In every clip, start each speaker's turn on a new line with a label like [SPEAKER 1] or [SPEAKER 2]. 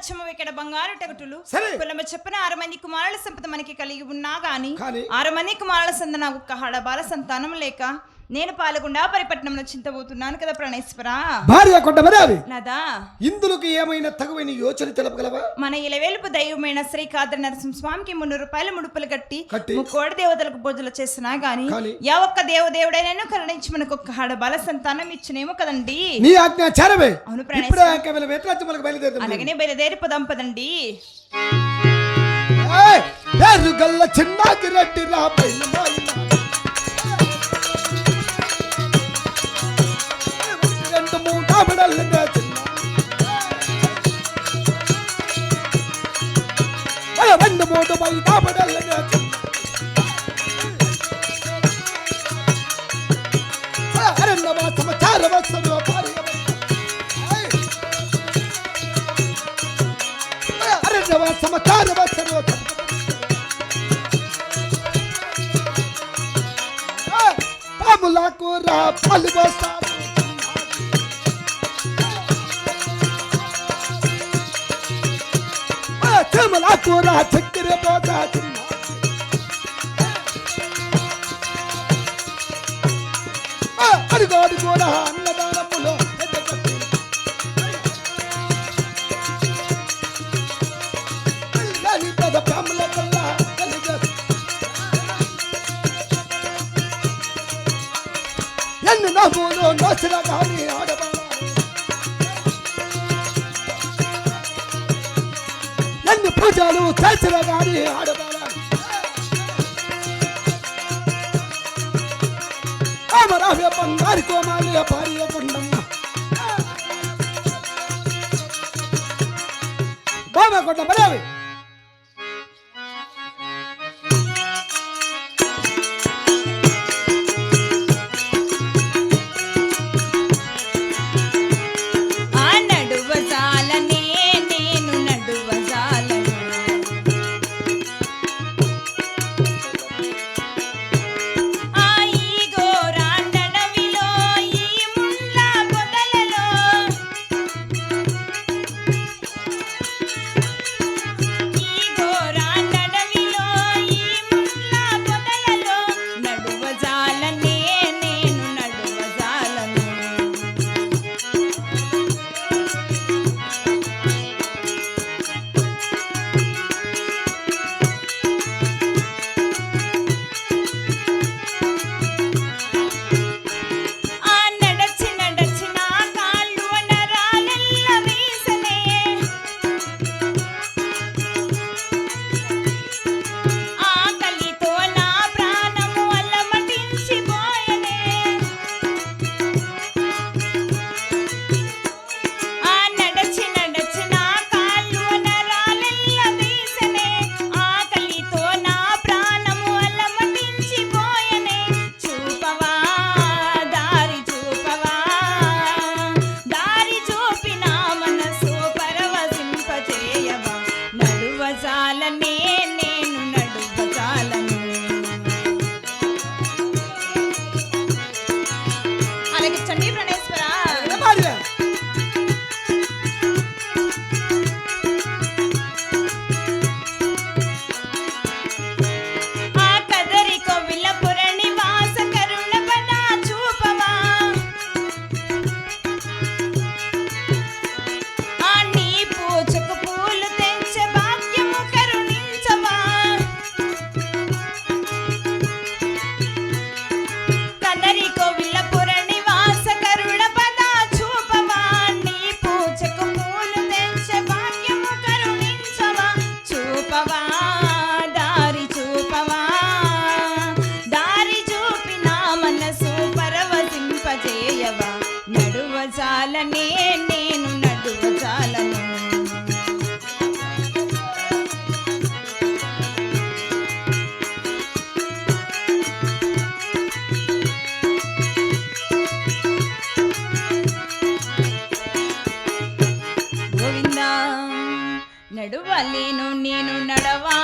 [SPEAKER 1] రాజ్యము ఇక్కడ బంగారు టగటులు. కులమ చెప్పిన ఆరు మంది కుమారుల సంపద మనకి కలిగి ఉన్నా గాని? ఆరు మంది కుమారుల సంద నాకు ఒక్క హడబాల సంతానం లేక నేను పాల్గొండా పరిపట్నంలో చింతబోతున్నాను కదా ప్రణేశ్వరా
[SPEAKER 2] భార్య కుటుంబదేవి
[SPEAKER 1] నాదా
[SPEAKER 2] ఇందులోకి ఏమైనా తగువైన యోచన తెలపగలవా
[SPEAKER 1] మన ఇలవేలుపు దైవమైన శ్రీ కాద్ర నరసింహ స్వామికి మున్నూరు రూపాయల ముడుపులు కట్టి
[SPEAKER 2] కట్టి?
[SPEAKER 1] ముక్కోడి దేవతలకు పూజలు చేసినా గాని
[SPEAKER 2] కానీ?
[SPEAKER 1] యా ఒక్క దేవదేవుడైనా కరుణించి మనకు ఒక్క హడబాల సంతానం ఇచ్చినేమో కదండి
[SPEAKER 2] నీ
[SPEAKER 1] అవును ప్రణేశ్వర.
[SPEAKER 2] ఇప్పుడే కేవలం వేతరాజ్యములకు బయలుదేరుతుంది
[SPEAKER 1] అలాగనే బయలుదేరి పదాం పదండి
[SPEAKER 2] ఏయ్! పేరు గల్ల చిన్నాకి రెడ్డి రా పైన दुबई का बदल हर नवा समाचार वसन हर नवा समाचार वसन मुला को रा फल बसा ከመልአክ ወራት ችግር ቦታት አድጎ አድጎ ረሃን ለዳረሙሎ ያንን አሁኖ ኖ ስለጋሚ አደባ ఎన్ని పూజలు చేసిన గాని ఆడవాళ్ళ. కామరావ్య బంగారు కోమాలి భార్య గుండమ్మ బాబా కొండ
[SPEAKER 1] నడువజాలనే నేను నడువజాలను గోవిందా నడువలేను నేను
[SPEAKER 2] నడవా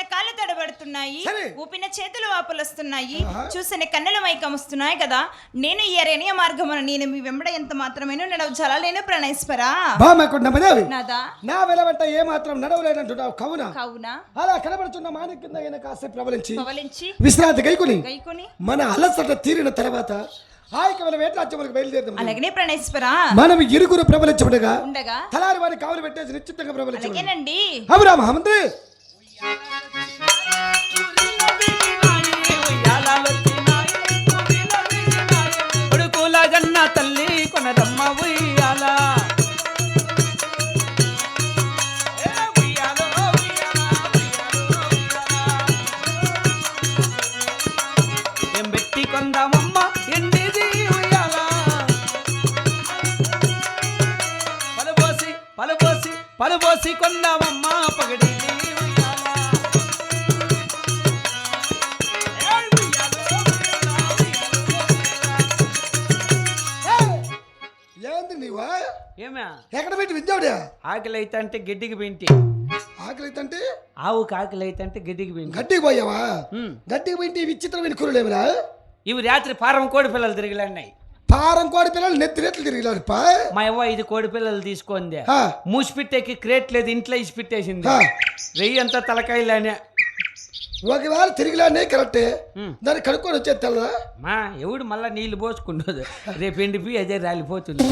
[SPEAKER 1] నడచిన కాళ్ళు తడబడుతున్నాయి. ఊపిన చేతులు వాపులు వస్తున్నాయి
[SPEAKER 2] ఆహా.
[SPEAKER 1] చూసిన కన్నుల మైకం వస్తున్నాయి కదా. నేను ఈ అరణ్య మార్గమున నేను మీ వెంబడ ఎంత మాత్రమేనో నడవజాలా లేను ప్రణేశ్వరా
[SPEAKER 2] బామ కొండమదేవి
[SPEAKER 1] నాదా?
[SPEAKER 2] నా వెలవంట ఏ మాత్రం నడవలేనంటున్నావు కవున?
[SPEAKER 1] కావునా?
[SPEAKER 2] అలా కనబడుతున్న మాని కింద ఈయన కాసేపు ప్రబలించి విశ్రాంతి గైకుని
[SPEAKER 1] గైకొని.
[SPEAKER 2] మన అలసట తీరిన తర్వాత
[SPEAKER 1] అలాగనే ప్రణేశ్వరా
[SPEAKER 2] మనం ఇరుగురు ప్రబలించబడగా
[SPEAKER 1] ఉండగా.
[SPEAKER 2] తలారి వారి కావులు పెట్టేసి నిశ్చితంగా ప్రబలించబడి
[SPEAKER 1] అలాగేనండి.
[SPEAKER 2] అవురా మహమంత్రి
[SPEAKER 3] కొడుకుల గన్న ఏమే?
[SPEAKER 2] ఎక్కడ పెట్టి విద్యావుడా
[SPEAKER 3] ఆకలి అయితే అంటే గడ్డికి పెంటి
[SPEAKER 2] ఆకలి అంటే
[SPEAKER 3] ఆవుకి ఆకలి అయితే అంటే గడ్డికి పెంటి
[SPEAKER 2] గట్టికి పోయావా. గట్టికి పోయింటి విచిత్రమైన కూరలేమిరా
[SPEAKER 3] ఇవి రాత్రి పారం కోడి పిల్లలు తిరిగిలాడినాయి.
[SPEAKER 2] పారం కోడి పిల్లలు నెత్తి నెత్తులు తిరిగిలాడు పా
[SPEAKER 3] మా అవ్వ ఇది కోడి పిల్లలు తీసుకుంది. మూసిపిట్టేకి క్రేట్ లేదు ఇంట్లో ఇసి పెట్టేసింది. వెయ్యి అంతా తలకాయలానే
[SPEAKER 2] ఒకవేళ తిరిగిలానే కరెక్టే. దాన్ని కడుక్కొని వచ్చేది తెల్లదా?
[SPEAKER 3] మా ఎవడు మళ్ళా నీళ్ళు పోసుకుండదు. రేపు ఎండిపి అదే రాలిపోతుంది.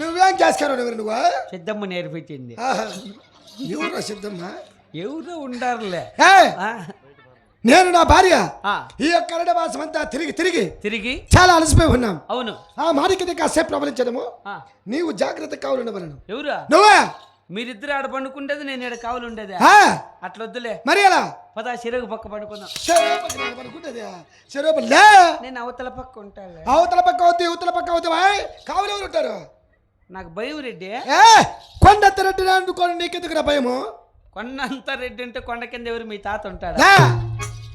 [SPEAKER 2] నువ్వేం ఎవరు నువ్వా
[SPEAKER 3] సిద్ధమ్మ నేర్పించింది.
[SPEAKER 2] ఎవరు సిద్ధమ్మా?
[SPEAKER 3] ఎవరు ఉండారులే.
[SPEAKER 2] నేను నా భార్య. ఈ యొక్క అరణ్యవాసం అంతా తిరిగి తిరిగి
[SPEAKER 3] తిరిగి?
[SPEAKER 2] చాలా అలసిపోయి ఉన్నాం.
[SPEAKER 3] అవును.
[SPEAKER 2] ఆ మారికి కాసేపు ప్రబలించడము నీవు జాగ్రత్త కావాలన్నవలను
[SPEAKER 3] ఎవరా?
[SPEAKER 2] నువ్వా?
[SPEAKER 3] మీరిద్దరు ఆడ పండుకుంటేది నేను ఇక్కడ కావాలి ఉండేది?
[SPEAKER 2] ఆ,
[SPEAKER 3] అట్లొద్దులే.
[SPEAKER 2] మరి ఎలా?
[SPEAKER 3] పదా చెరుగు పక్క పడుకుందాం.
[SPEAKER 2] నేను పడుకుంటది.
[SPEAKER 3] అవతల పక్క ఉంటాలే.
[SPEAKER 2] అవతల పక్క అవుద్ది ఇవతల పక్క అవుతావా కావులు ఎవరు ఉంటారు?
[SPEAKER 3] నాకు భయం రెడ్డి.
[SPEAKER 2] ఏ కొండ తిరట్టు అనుకోని నీకెందుకురా భయము?
[SPEAKER 3] కొండంత రెడ్డి అంటే కొండ కింద ఎవరు మీ తాత ఉంటాడా?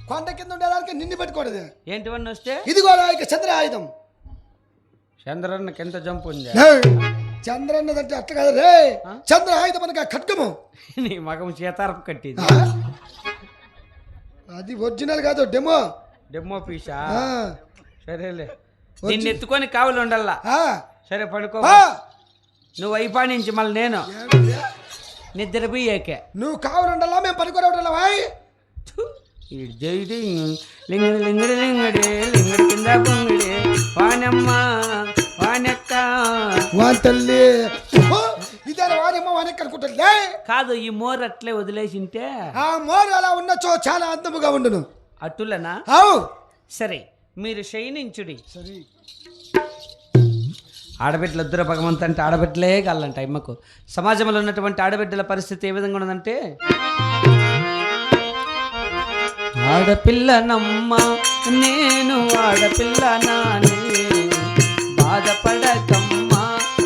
[SPEAKER 2] కొండ కింద ఉండేదానికి నిన్ను పెట్టుకోడదు?
[SPEAKER 3] ఏంటివన్నీ వస్తే?
[SPEAKER 2] ఇదిగో నా యొక్క చంద్ర ఆయుధం.
[SPEAKER 3] చంద్రన్నకి ఎంత జంపు ఉంది.
[SPEAKER 2] లే, చంద్రన్నదంటే అట్లా కాదు. రే చంద్ర ఆయుధం అనగా ఖడ్గము.
[SPEAKER 3] నీ మగం చేతారపు కట్టింది?
[SPEAKER 2] అది ఒరిజినల్ కాదు డెమో.
[SPEAKER 3] డెమ్మో పీసా? సరేలే. నిన్ను ఎత్తుకొని కావులు ఉండల్లా. సరే పడుకో. నువ్వు అయిపా నుంచి మళ్ళీ నేను.
[SPEAKER 2] ఏమిటి?
[SPEAKER 3] నిద్ర పోయాకే
[SPEAKER 2] నువ్వు కావులు ఉండాలా మేము పనికొని ఉండాలా వాయ్
[SPEAKER 3] ఈ జైడి లింగడి లింగడి లింగడి లింగడి కింద పొంగిడి. వానమ్మ వానెక్క.
[SPEAKER 2] వాన్ తల్లి. ఓ, ఇదే వానేమో వానెక్క అనుకుంటుంది.
[SPEAKER 3] కాదు ఈ మోర్ అట్లే వదిలేసింటే
[SPEAKER 2] ఆ మోరు అలా ఉన్నచో చాలా అందముగా ఉండును.
[SPEAKER 3] అట్టులనా
[SPEAKER 2] అవు.
[SPEAKER 3] సరే మీరు శయనించుడి
[SPEAKER 2] సరే.
[SPEAKER 3] ఆడబిడ్డలు ఇద్దరు భగవంత అంటే ఆడబిడ్డలే కాలంట అమ్మకు. సమాజంలో ఉన్నటువంటి ఆడబిడ్డల పరిస్థితి ఏ విధంగా ఉన్నదంటే? ఆడపిల్లనమ్మ నేను ఆడపిల్ల నాని. బాధపడకమ్మా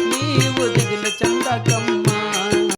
[SPEAKER 3] నీవు దిగులు చందకమ్మ.